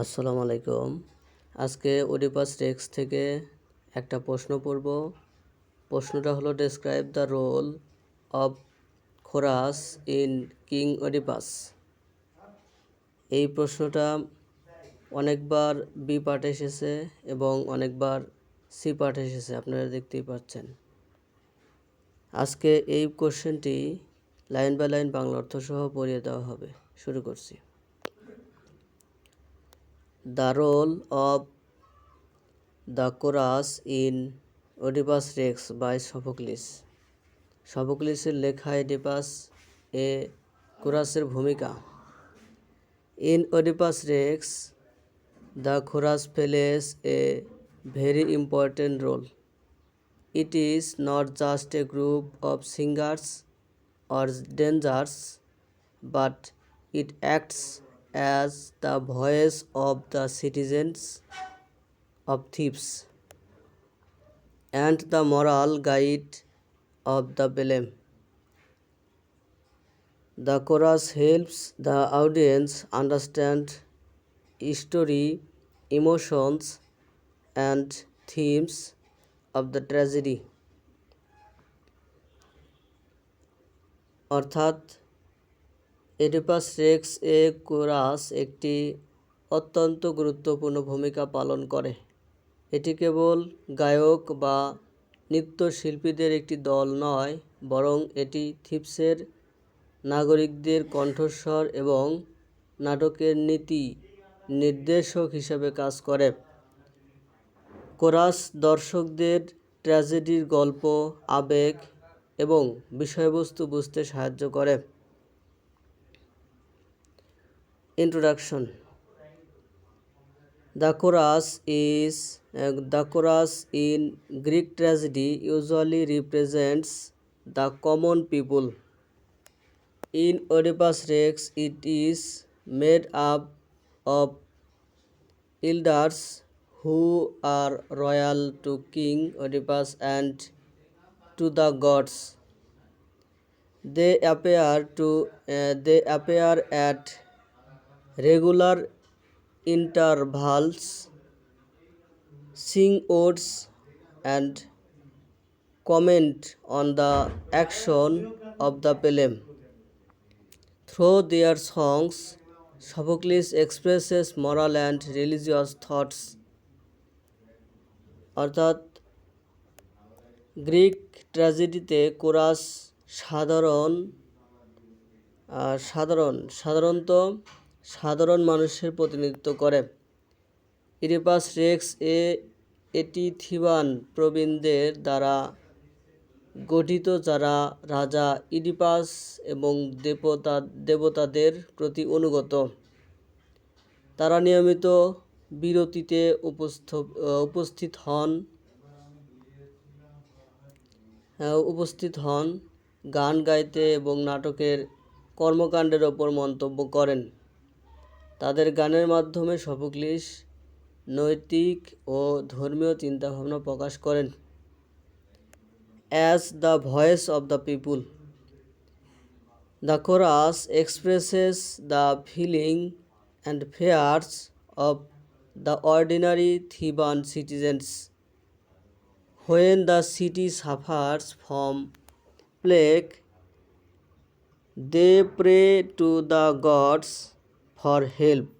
আসসালামু আলাইকুম আজকে ওডিপাস টেক্স থেকে একটা প্রশ্ন পড়ব প্রশ্নটা হলো describe the role of chorus in king Oedipus এই প্রশ্নটা অনেকবার বি পার্ট এসেছে এবং অনেকবার সি পার্ট এসেছে আপনারা দেখতেই পাচ্ছেন আজকে এই কোশ্চেনটি লাইন বাই লাইন বাংলা অর্থসহ পড়িয়ে দেওয়া হবে শুরু করছি the role of the chorus in Oedipus Rex by Sophocles সফোক্লিসের লেখা এডিপাস এ কোরাসের ভূমিকা in Oedipus Rex the chorus plays a very important role it is not just a group of singers or dancers but it acts as the voice of the citizens of thieves and the moral guide of the Belem. The chorus helps the audience understand story, emotions, and themes of the tragedy. অর্থাৎ Oedipus Rex এ chorus একটি অত্যন্ত গুরুত্বপূর্ণ ভূমিকা পালন করে এটি কেবল গায়ক বা নৃত্যশিল্পীদের একটি দল নয় বরং এটি থিপসের নাগরিকদের কণ্ঠস্বর এবং নাটকের নীতি নির্দেশক হিসাবে কাজ করে কোরাস দর্শকদের ট্র্যাজেডির গল্প আবেগ এবং বিষয়বস্তু বুঝতে সাহায্য করে introduction The chorus is uh, the chorus in Greek tragedy usually represents the common people. In Oedipus Rex, it is made up of elders who are royal to King Oedipus and to the gods. They appear to uh, they appear at regular intervals sing odes and comment on the action of the play through their songs Sophocles expresses moral and religious thoughts অর্থাৎ Greek ট্র্যাজেডিতে chorus সাধারণ সাধারণ সাধারণত সাধারণ মানুষের প্রতিনিধিত্ব করে ইরিপাস Rex এ এটি থিবান প্রবীণদের দ্বারা গঠিত যারা রাজা ইডিপাস এবং দেবতা দেবতাদের প্রতি অনুগত তারা নিয়মিত বিরতিতে উপস্থিত হন হ্যাঁ, উপস্থিত হন গান গাইতে এবং নাটকের কর্মকাণ্ডের ওপর মন্তব্য করেন তাদের গানের মাধ্যমে সফোক্লিস নৈতিক ও ধর্মীয় চিন্তাভাবনা প্রকাশ করেন as the voice of the people the chorus expresses the feeling and fears of the ordinary Theban citizens when the city suffers from plague they pray to the gods for help.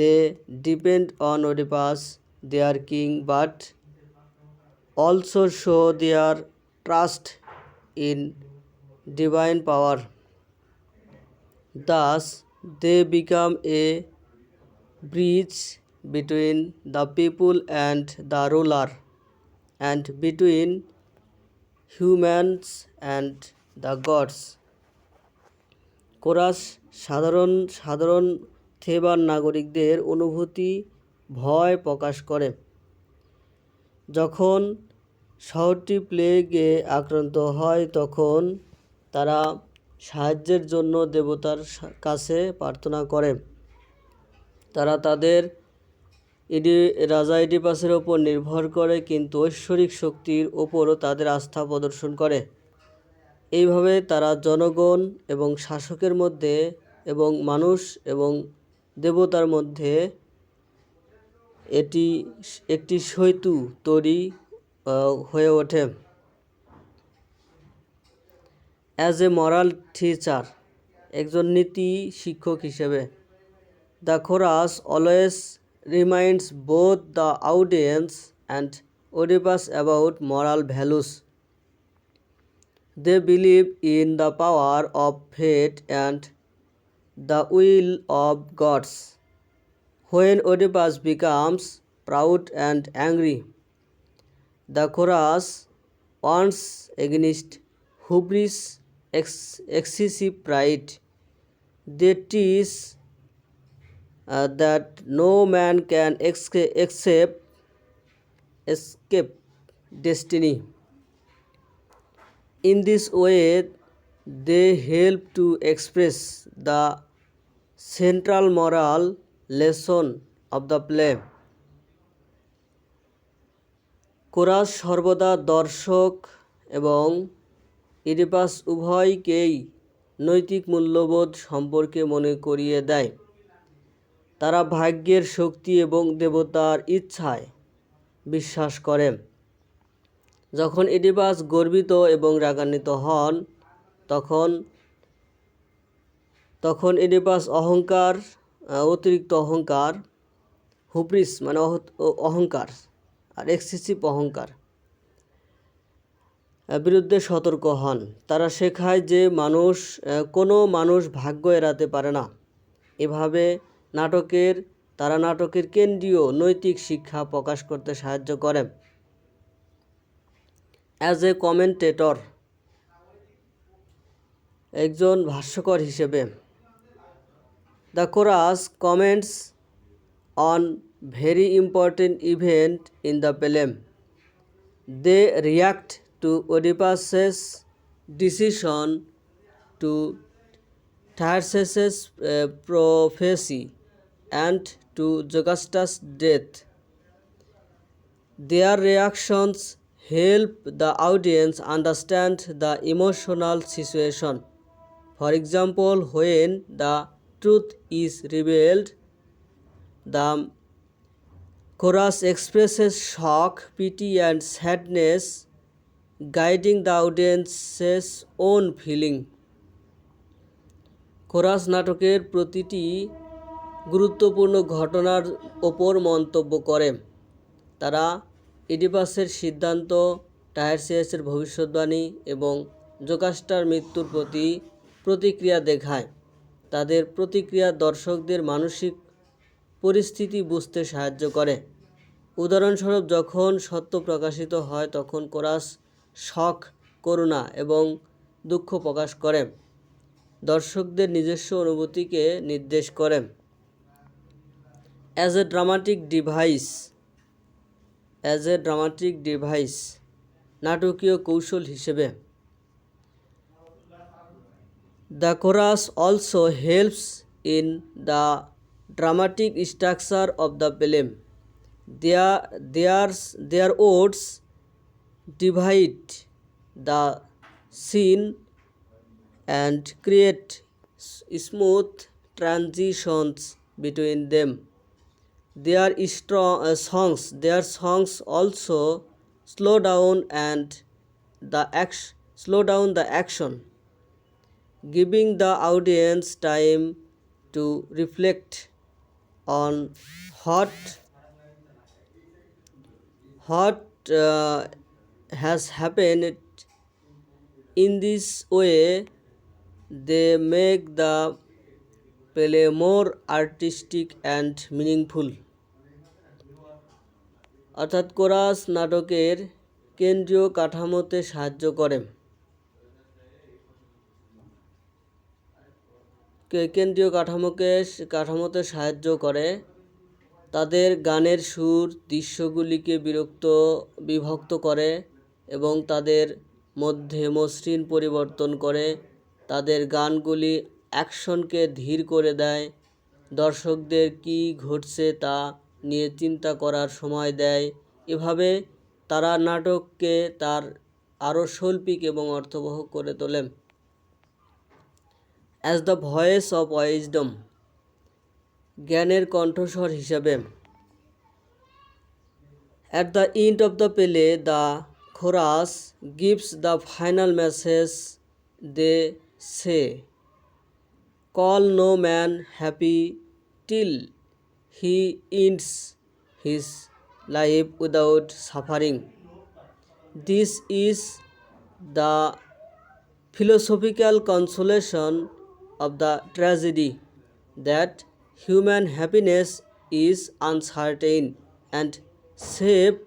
They depend on Oedipus, their king, but also show their trust in divine power. Thus, they become a bridge between the people and the ruler, and between humans and the gods. Chorus সাধারণ সাধারণ থেবার নাগরিকদের অনুভূতি ভয় প্রকাশ করে যখন শহরটি প্লেগে আক্রান্ত হয় তখন তারা সাহায্যের জন্য দেবতার কাছে প্রার্থনা করে তারা তাদের ইডি রাজা ইডিপাসের ওপর নির্ভর করে কিন্তু ঐশ্বরিক শক্তির ওপরও তাদের আস্থা প্রদর্শন করে এইভাবে তারা জনগণ এবং শাসকের মধ্যে এবং মানুষ এবং দেবতার মধ্যে এটি একটি সৈতু তৈরি হয়ে ওঠে অ্যাজ এ মরাল টিচার একজন নীতি শিক্ষক হিসেবে the chorus always reminds both the audience and Oedipus about moral values They believe in the power of fate and the will of gods. When Oedipus becomes proud and angry, the chorus warns against hubris, ex- excessive pride. They teach uh, that no man can escape, escape destiny. In this way, they help to express the central moral lesson of the play. Chorus সর্বদা দর্শক এবং Oedipus উভয়কেই নৈতিক মূল্যবোধ সম্পর্কে মনে করিয়ে দেয় তারা ভাগ্যের শক্তি এবং দেবতার ইচ্ছায় বিশ্বাস করেন যখন ইডিপাস গর্বিত এবং রাগান্বিত হন তখন তখন ইডিপাস অহংকার অতিরিক্ত অহংকার হুপ্রিস মানে অহংকার আর এক্সেসিভ অহংকার বিরুদ্ধে সতর্ক হন তারা শেখায় যে মানুষ কোনো মানুষ ভাগ্য এড়াতে পারে না এভাবে নাটকের তারা নাটকের কেন্দ্রীয় নৈতিক শিক্ষা প্রকাশ করতে সাহায্য করেন অ্যাজ এ কমেন্টেটর একজন ভাষ্যকর হিসেবে the chorus comments on very important event in the play they react to Oedipus's decision to Tiresias's prophecy and to Jocasta's death their reactions help the audience understand the emotional situation. For example, when the truth is revealed, the chorus expresses shock, pity, and sadness, guiding the audience's own feeling. Chorus নাটকের প্রতিটি গুরুত্বপূর্ণ ঘটনার ওপর মন্তব্য করে তারা ইডিপাসের সিদ্ধান্ত tyre সিএসের ভবিষ্যৎবাণী এবং জোকাস্টার মৃত্যুর প্রতি প্রতিক্রিয়া দেখায় তাদের প্রতিক্রিয়া দর্শকদের মানসিক পরিস্থিতি বুঝতে সাহায্য করে উদাহরণস্বরূপ যখন সত্য প্রকাশিত হয় তখন কোরাস শখ করুণা এবং দুঃখ প্রকাশ করে দর্শকদের নিজস্ব অনুভূতিকে নির্দেশ করে as a dramatic device as a dramatic device নাটকীয় কৌশল হিসেবে the chorus also helps in the dramatic structure of the film their there's their odes divide the scene and create smooth transitions between them their strong, uh, songs their songs also slow down and the act, slow down the action giving the audience time to reflect on what what uh, has happened in this way they make the play more artistic and meaningful অর্থাৎ chorus নাটকের কেন্দ্রীয় কাঠামোতে সাহায্য করে কেন্দ্রীয় কাঠামোকে কাঠামোতে সাহায্য করে তাদের গানের সুর দৃশ্যগুলিকে বিরক্ত বিভক্ত করে এবং তাদের মধ্যে মসৃণ পরিবর্তন করে তাদের গানগুলি অ্যাকশনকে ধীর করে দেয় দর্শকদের কী ঘটছে তা নিয়ে চিন্তা করার সময় দেয় এভাবে তারা নাটককে তার আরও শৈল্পিক এবং অর্থবহ করে তোলে as the voice of wisdom জ্ঞানের কণ্ঠস্বর হিসাবে at the end of the play the chorus gives the final message they say call no man happy till he ends his life without suffering this is the philosophical consolation of the tragedy that human happiness is uncertain and safe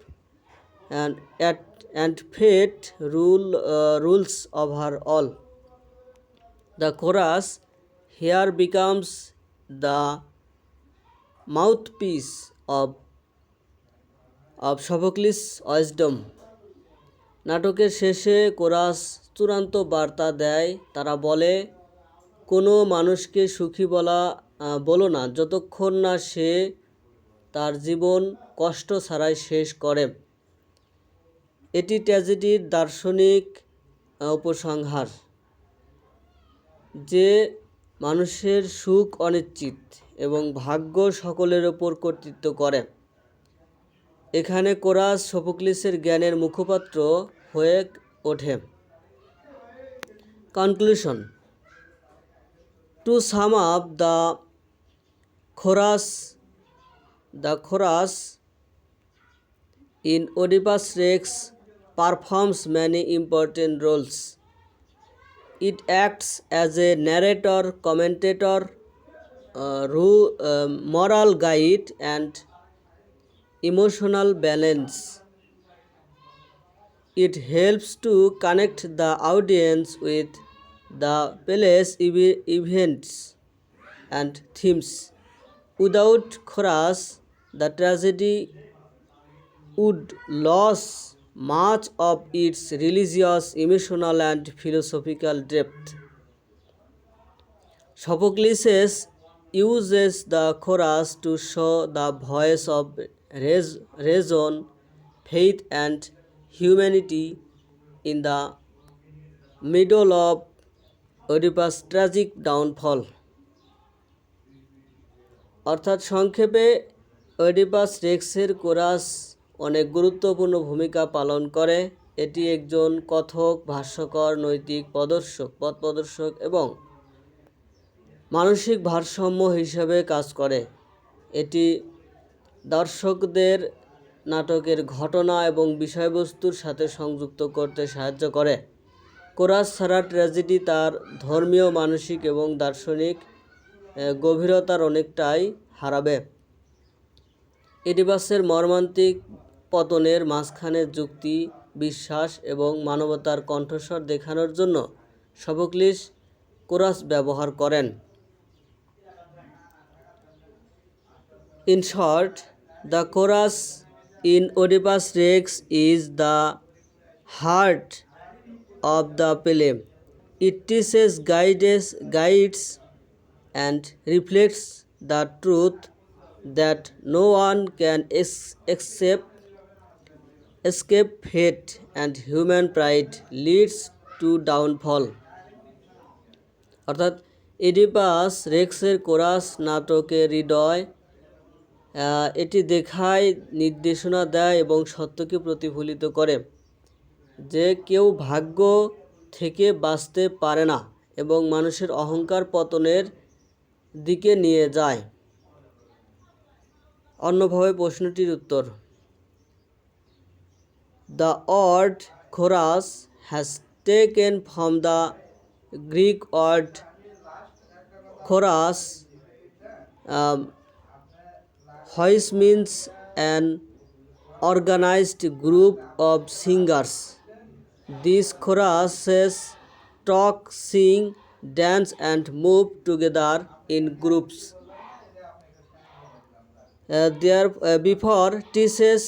and at and fate rule uh, rules over all the chorus here becomes the mouthpiece of of Sophocles wisdom নাটকের শেষে chorus চূড়ান্ত বার্তা দেয় তারা বলে কোনো মানুষকে সুখী বলা বলো না যতক্ষণ না সে তার জীবন কষ্ট ছাড়াই শেষ করে এটি ট্র্যাজেডির দার্শনিক উপসংহার যে মানুষের সুখ অনিশ্চিত এবং ভাগ্য সকলের ওপর কর্তৃত্ব করে এখানে কোরাস সোপোক্লিসের জ্ঞানের মুখপাত্র হয়ে ওঠে conclusion to sum up the chorus the chorus in Oedipus Rex performs many important roles it acts as a narrator, commentator, uh, ru- uh, moral guide, and emotional balance. It helps to connect the audience with the play's ev- events and themes. Without chorus, the tragedy would lose much of its religious, emotional, and philosophical depth. Sophocles uses the chorus to show the voice of reason, faith, and humanity in the middle of Oedipus' tragic downfall. অর্থাৎ সংক্ষেপে Oedipus রেক্সের chorus অনেক গুরুত্বপূর্ণ ভূমিকা পালন করে এটি একজন কথক ভাষ্যকর নৈতিক প্রদর্শক পথ প্রদর্শক এবং মানসিক ভারসাম্য হিসাবে কাজ করে এটি দর্শকদের নাটকের ঘটনা এবং বিষয়বস্তুর সাথে সংযুক্ত করতে সাহায্য করে কোরাস ছাড়া ট্র্যাজেডি তার ধর্মীয় মানসিক এবং দার্শনিক গভীরতার অনেকটাই হারাবে ইডিবাসের মর্মান্তিক পতনের মাঝখানে যুক্তি বিশ্বাস এবং মানবতার কণ্ঠস্বর দেখানোর জন্য সবকলিস কোরাস ব্যবহার করেন in short the chorus in Oedipus Rex is the heart of the play it guides guides and reflects the truth that no one can ex- accept, escape hate and human pride leads to downfall. অর্থাৎ Oedipus রেক্সের chorus নাটকের হৃদয় এটি দেখায় নির্দেশনা দেয় এবং সত্যকে প্রতিফলিত করে যে কেউ ভাগ্য থেকে বাঁচতে পারে না এবং মানুষের অহংকার পতনের দিকে নিয়ে যায় অন্যভাবে প্রশ্নটির উত্তর the word chorus has taken from the Greek word chorus which means an organised group of singers this choruses talk sing dance and move together in groups there before these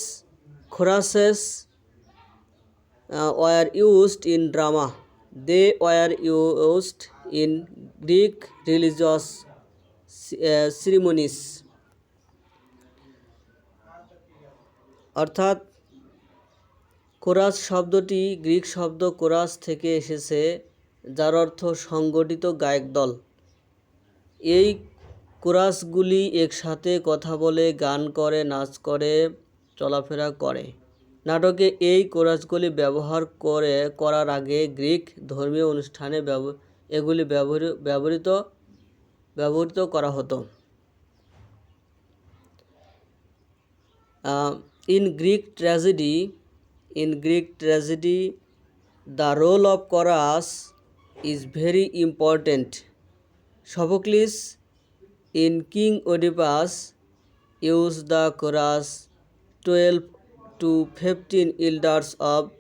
choruses were used in drama they were used in Greek religious ceremonies অর্থাৎ chorus শব্দটি Greek শব্দ chorus থেকে এসেছে যার অর্থ সংগঠিত গায়ক দল এই কোরাসগুলি একসাথে কথা বলে গান করে নাচ করে চলাফেরা করে নাটকে এই কোরাসগুলি ব্যবহার করে করার আগে গ্রিক ধর্মীয় অনুষ্ঠানে এগুলি ব্যবহৃত ব্যবহৃত করা হতো in Greek tragedy in Greek tragedy the role of chorus is very important Sophocles In King Oedipus, use the chorus 12 to 15 elders of,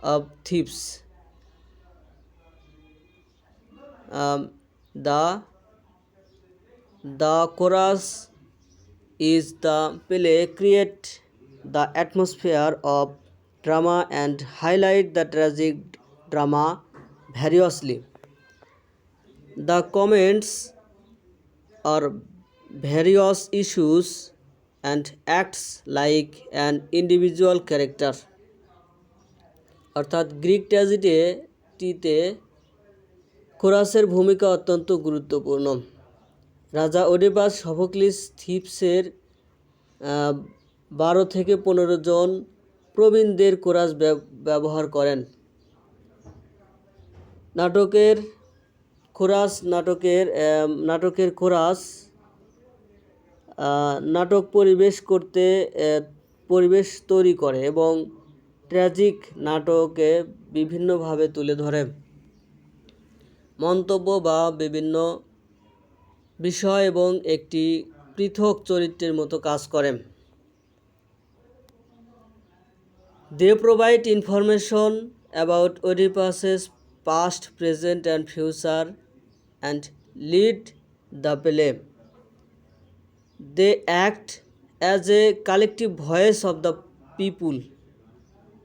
of Thebes. Um, the the chorus is the play create the atmosphere of drama and highlight the tragic drama variously. The comments or various issues and acts like an individual character অর্থাৎ Greek ট্র্যাজেডিটিতে কোরাসের ভূমিকা অত্যন্ত গুরুত্বপূর্ণ রাজা ওডেবাস Sophocles থিপসের বারো থেকে পনেরো জন প্রবীণদের কোরাস ব্যবহার করেন নাটকের খোরাস নাটকের নাটকের খোরাস নাটক পরিবেশ করতে পরিবেশ তৈরি করে এবং ট্র্যাজিক নাটকে বিভিন্নভাবে তুলে ধরে মন্তব্য বা বিভিন্ন বিষয় এবং একটি পৃথক চরিত্রের মতো কাজ করে they provide information about Oedipus's past present and future and lead the blame. They act as a collective voice of the people.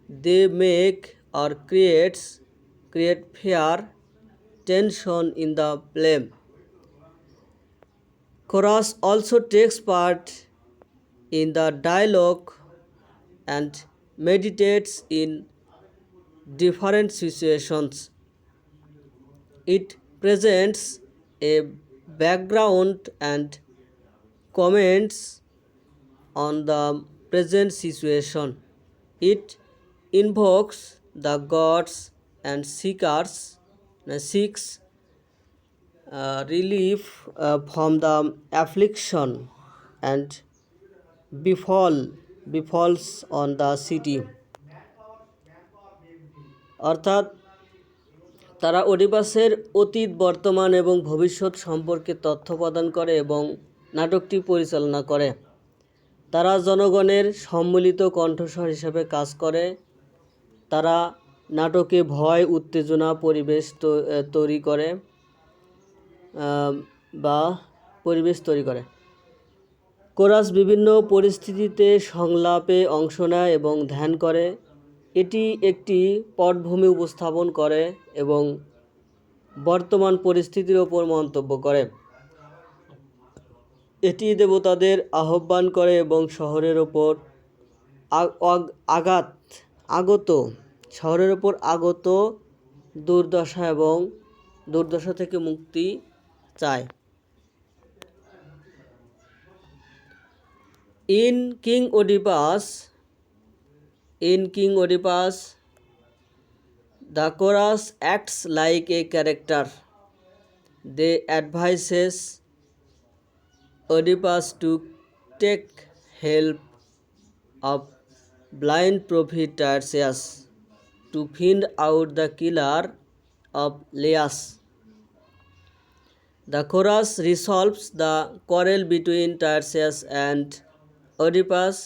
They make or creates create fear, tension in the blame. Chorus also takes part in the dialogue and meditates in different situations. It presents a background and comments on the present situation. It invokes the gods and seekers, uh, seeks uh, relief uh, from the affliction and befall befalls on the city অর্থাৎ তারা অডিবাসের অতীত বর্তমান এবং ভবিষ্যৎ সম্পর্কে তথ্য প্রদান করে এবং নাটকটি পরিচালনা করে তারা জনগণের সম্মিলিত কণ্ঠস্বর হিসেবে কাজ করে তারা নাটকে ভয় উত্তেজনা পরিবেশ তৈরি করে বা পরিবেশ তৈরি করে কোরাস বিভিন্ন পরিস্থিতিতে সংলাপে অংশ নেয় এবং ধ্যান করে এটি একটি পটভূমি উপস্থাপন করে এবং বর্তমান পরিস্থিতির ওপর মন্তব্য করে এটি দেবতাদের আহ্বান করে এবং শহরের ওপর আঘাত আগত শহরের ওপর আগত দুর্দশা এবং দুর্দশা থেকে মুক্তি চায় in King Oedipus in King Oedipus The chorus acts like a character. They advises Oedipus to take help of blind prophet Tiresias to find out the killer of leas The chorus resolves the quarrel between Tiresias and Oedipus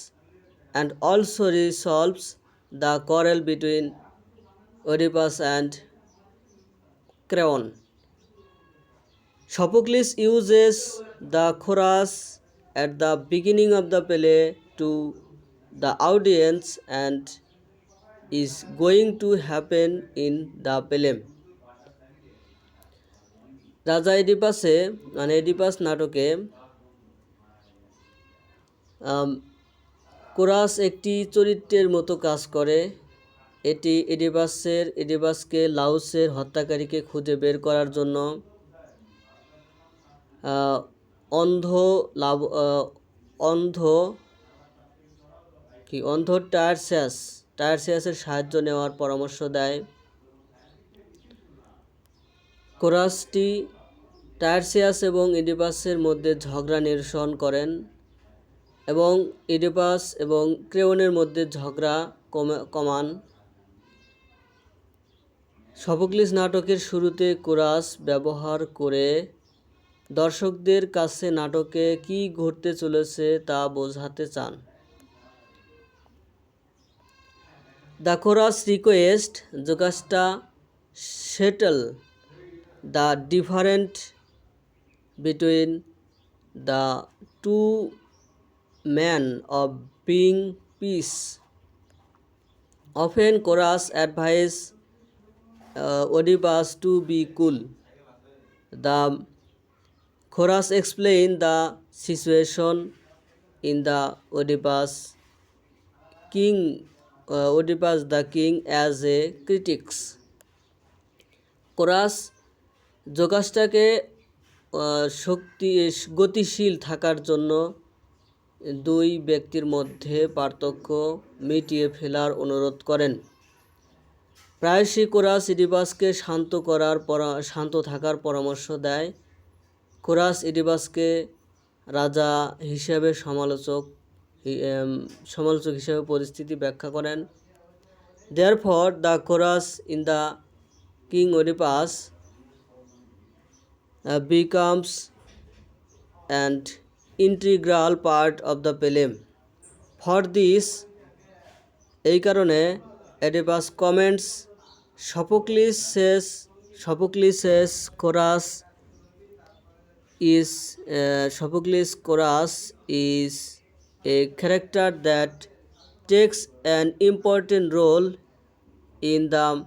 and also resolves the quarrel between Oedipus and Creon Sophocles uses the chorus at the beginning of the play to the audience and is going to happen in the play রাজা এডিপাসে মানে এডিপাস নাটকে chorus um, একটি চরিত্রের মতো কাজ করে এটি ইডিবাসের ইডিবাসকে লাউসের হত্যাকারীকে খুঁজে বের করার জন্য অন্ধ লাভ অন্ধ কি অন্ধ টায়ারসিয়াস টায়ারসিয়াসের সাহায্য নেওয়ার পরামর্শ দেয় কোরাসটি টায়ারসিয়াস এবং ইডিবাসের মধ্যে ঝগড়া নিরসন করেন এবং ইডিবাস এবং ক্রেওনের মধ্যে ঝগড়া কমান সফোক্লিস নাটকের শুরুতে কোরাস ব্যবহার করে দর্শকদের কাছে নাটকে কি ঘটতে চলেছে তা বোঝাতে চান the chorus request Jocasta settle the different between the two man of being peace often chorus advice Oedipus to be cool the chorus explain the situation in the Oedipus King Oedipus the king as a critics chorus যোগাসটাকে শক্তি গতিশীল থাকার জন্য দুই ব্যক্তির মধ্যে পার্থক্য মিটিয়ে ফেলার অনুরোধ করেন প্রায়শই কোরাস ইডিবাসকে শান্ত করার পর শান্ত থাকার পরামর্শ দেয় কোরাস ইডিবাসকে রাজা হিসেবে সমালোচক সমালোচক হিসেবে পরিস্থিতি ব্যাখ্যা করেন therefore the chorus in the King Oedipus becomes and integral part of the play for this এই কারণে Oedipus comments, Sophocles' Chorus is a character that takes an important role in the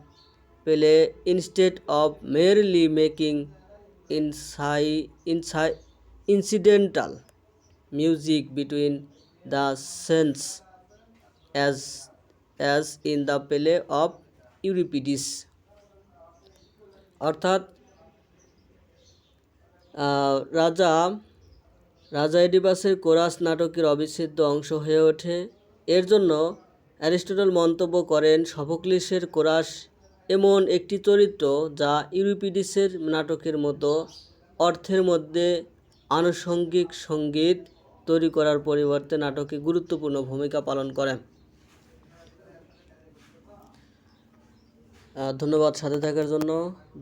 play instead of merely making incidental music between the scenes, as as in the play of Euripides অর্থাৎ রাজা রাজা এডিবাসের chorus নাটকের অবিচ্ছেদ্য অংশ হয়ে ওঠে এর জন্য অ্যারিস্টটল মন্তব্য করেন সফোক্লিসের কোরাস এমন একটি চরিত্র যা ইউরিপিডিসের নাটকের মতো অর্থের মধ্যে আনুষঙ্গিক সঙ্গীত তৈরি করার পরিবর্তে নাটকে গুরুত্বপূর্ণ ভূমিকা পালন করেন ধন্যবাদ সাথে থাকার জন্য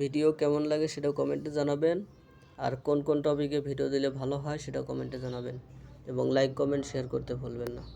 ভিডিও কেমন লাগে সেটা কমেন্টে জানাবেন আর কোন কোন টপিকে ভিডিও দিলে ভালো হয় সেটাও কমেন্টে জানাবেন এবং লাইক কমেন্ট শেয়ার করতে ভুলবেন না